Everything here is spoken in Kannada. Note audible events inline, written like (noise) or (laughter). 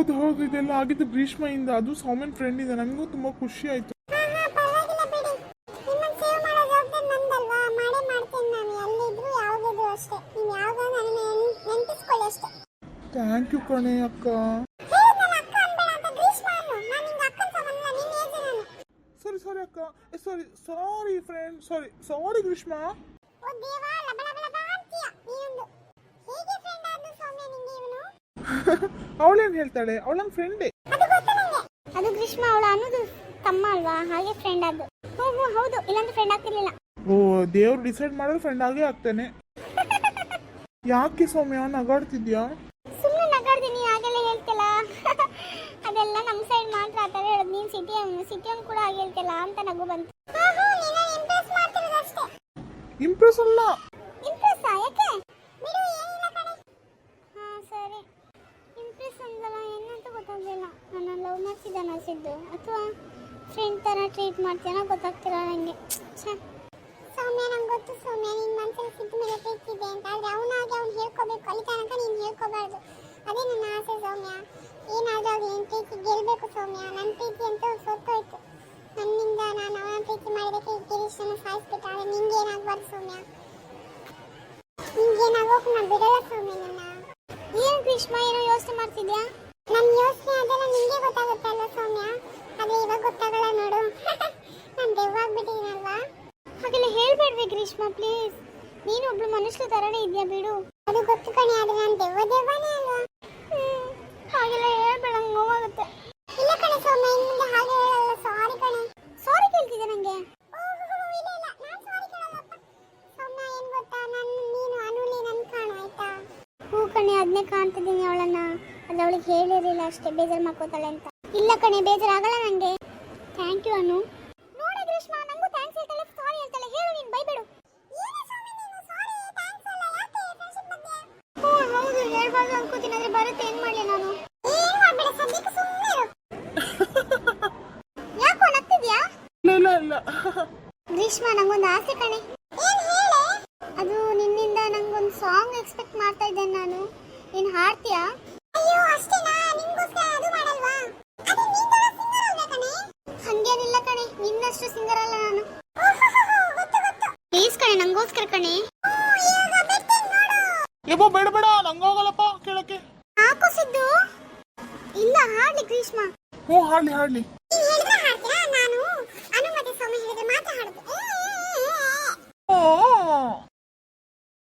ಹೌದು ಹೌದು ಇದೆಲ್ಲ ಆಗಿದ್ದು ಗ್ರೀಷ್ಮೆಯಿಂದ ಅದು ಸೌಮ್ಯನ್ ಫ್ರೆಂಡ್ ಇದೆ. ನನಗೂ ತುಂಬಾ ಖುಷಿ ಆಯ್ತು. ಥ್ಯಾಂಕ್ ಯು ಕಣೆ ಅಕ್ಕ. ನಿಂಗೆ ಸಾರಿ ಸಾರಿ ಅಕ್ಕ. ಸಾರಿ ಸಾರಿ ಫ್ರೆಂಡ್ ಸಾರಿ ಸಾರಿ ಗ್ರೀಷ್ಮಾ (laughs) ಹೇಗೆ ಅವಳೇನು ಹೇಳ್ತಾಳೆ? ಅವಳ ಫ್ರೆಂಡ್ ಫ್ರೆಂಡೇ ಅದು ಗ್ರೀಷ್ಮ ಅವಳ ಅನ್ನೋದು ತಮ್ಮ ಅಲ್ವಾ? ಹಾಗೆ ಫ್ರೆಂಡ್ ಅದು ಹ್ಞೂ ಹ್ಞೂ ಹೌದು ಇಲ್ಲಾಂದ್ರೆ ಫ್ರೆಂಡ್ ಆಗ್ತಿರ್ಲಿಲ್ಲ. ಓ ದೇವ್ರು ಡಿಸೈಡ್ ಮಾಡಿದ್ರೆ ಫ್ರೆಂಡ್ ಆಗೇ ಆಗ್ತಾನೆ. (laughs) ಯಾಕೆ ಸೌಮ್ಯ? ನಗಾಡ್ತಿದ್ಯಾ? ಸುಮ್ಮನೆ ನಗಾಡ್ತೀನಿ ಹಾಗೆಲ್ಲ ಹೇಳ್ತಿಲ್ಲ (laughs) ಅದೆಲ್ಲ ನಮ್ಮ ಸೈಡ್ ಮಾತ್ರ ಆ ಥರ ಹೇಳೋದು. ನೀನು ಸಿಟಿ ಸಿಟಿ ಕೂಡ ಹಾಗೆ ಹೇಳ್ತಿಲ್ಲ ಅಂತ ನಗು ಬಂತು. ಇಂಪ್ರೆಸ್ ಅಲ್ಲ ಇಂಪ್ರೆಸ್ ಯಾಕೆ ಬಿಡು ಏನಿಲ್ಲ ಕಣೆ ಹಾ ಸರಿ ಇಂಪ್ರೆಸ್ ಅಂದಲ್ಲ ಏನಂತ ಗೊತ್ತಾಗಲಿಲ್ಲ ನನ್ನ ಲವ್ ಮಾಡ್ತಿದ್ದಾನ ಸಿದ್ದು ಅಥವಾ ಫ್ರೆಂಡ್ ಥರ ಟ್ರೀಟ್ ಮಾಡ್ತೀನೋ ಗೊತ್ತಾಗ್ತಿಲ್ಲ ನನಗೆ ಸೌಮ್ಯ ನಂಗೆ ಗೊತ್ತು. ಸೌಮ್ಯ ನಿನ್ನ ಮನಸ್ಸಲ್ಲಿ ಸಿದ್ದು ಮೇಲೆ ಪ್ರೀತಿ ಇದೆ ಅಂತ. ಆದರೆ ಅವನಾಗಿ ಅವ್ನು ಹೇಳ್ಕೋಬೇಕು. ಅಲ್ಲಿ ತನಕ ನೀನು ಹೇಳ್ಕೋಬಾರ್ದು. ಅದೇ ನನ್ನ ಆಸೆ ಸೌಮ್ಯ. ಏನಾದರೂ ಅವ್ರು ಏನು ಪ್ರೀತಿ ಗೆಲ್ಲಬೇಕು ಸೌಮ್ಯ. ನನ್ನ ಪ್ರೀತಿ ಅಂತ ಸೊತ್ತೋಯ್ತು. ನನ್ನಿಂದ ನಾನು ಅವನ ಪ್ರೀತಿ ಮಾಡಿದಕ್ಕೆ ಈ ಗಿರೀಶನ ಸಾಯಿಸ್ಬಿಟ್ಟ ಆದರೆ ನಿಂಗೆ ಏನಾಗಬಾರ್ದು ಸೌಮ್ಯ? ನಿಂಗೇನಾಗೋಕ್ ನಾನು ಬಿಡಲ್ಲ ಸೌಮ್ಯ ನನ್ನ. ಏನು ಗ್ರೀಷ್ಮ ಏನೋ ಯೋಚನೆ ಮಾಡ್ತಿದ್ಯಾ? ನನ್ನ ಯೋಚನೆ ಅದೆಲ್ಲ ನಿಂಗೆ ಗೊತ್ತಾಗುತ್ತೆ ಅಲ್ವಾ ಸೌಮ್ಯ ಅದೇ ಇವಾಗ ಗೊತ್ತಾಗಲ್ಲ ನೋಡು ನಾನು ದೆವ್ವಾಗ್ಬಿಟ್ಟಿದ್ದೀನಲ್ವಾ ಹೇಳ್ಬೇಡ್ವಿ ಗ್ರೀಷ್ಮ ಪ್ಲೀಸ್ ನೀನು ಒಬ್ಳು ಮನುಷ್ಯ ತರನೇ ಇದೆಯಾ ಬಿಡು. ಅದು ಗೊತ್ತು ಕಣೆ, ಆದ್ರೆ ನಾನು ದೇವ ದೇವನೇ ಅಲ್ವಾ? ಹಾಗೆಲ್ಲ ಹೇಳ್ಬೇಡ, ನಂಗೆ ನೋವಾಗುತ್ತೆ. ಇಲ್ಲ ಕಣೆ ಸೌಮ್ಯ ಇನ್ನು ಮುಂದೆ ಹಾಗೆ ಹೇಳಲ್ಲ. ಸಾರಿ ಕಣೆ. ಸಾರಿ ಕೇಳ್ತಿದ್ದೆ ನನಗೆ ಕಣೆ ಅದನ್ನೇ ಕಾಣ್ತಿದ್ದೀನಿ ಅವಳನ್ನ. ಅದು ಅವಳಿಗೆ ಹೇಳಿರಲಿಲ್ಲ ಅಷ್ಟೇ, ಬೇಜಾರು ಮಾಡ್ಕೋತಾಳೆ ಅಂತ. ಇಲ್ಲ ಕಣೆ, ಬೇಜಾರಾಗಲ್ಲ ನನಗೆ ಥ್ಯಾಂಕ್ ಯು ಅನು. ಏನ್ ಮಾಡ್ಲಿ ನಾನು? ಯಾಕೋ ನಗ್ತಿದ್ಯಾ? ಇಲ್ಲ ಇಲ್ಲ ಗ್ರೀಷ್ಮ ನಂಗೊಂದು ಆಸೆ ಕಣೆ. ಅದು ನಿನ್ನಿಂದ ನಂಗೊಂದು ಸಾಂಗ್ ಎಕ್ಸ್ಪೆಕ್ಟ್ ಮಾಡ್ತಾ ಇದ್ದೆ ನಾನು. ನೀನ್ ಹಾಡ್ತೀಯಾ? ಅಯ್ಯೋ ಅಷ್ಟೇನಾ? ಅದು ಮಾಡಲ್ವಾ? ಹಂಗೇನಿಲ್ಲ ಕಣೆ ನಿನ್ನಷ್ಟು ಸಿಂಗರ್ ಅಲ್ಲ ನಾನು. ಪ್ಲೀಸ್ ಕಣೆ ನಂಗೋಸ್ಕರ ಕಣೆ. ಯಬ್ಬ ಬೇಡ ಬೇಡ ನಂಗೋಗಲ್ಲಪ್ಪ ಕೇಳಕ್ಕೆ. ಹಾಕು ಸಿದ್ದು. ಇಲ್ಲ ಹಾಡ್ಲಿ ಗ್ರೀಷ್ಮ ಹ್ಞೂ ಹಾಡ್ಲಿ ಹಾಡ್ಲಿ.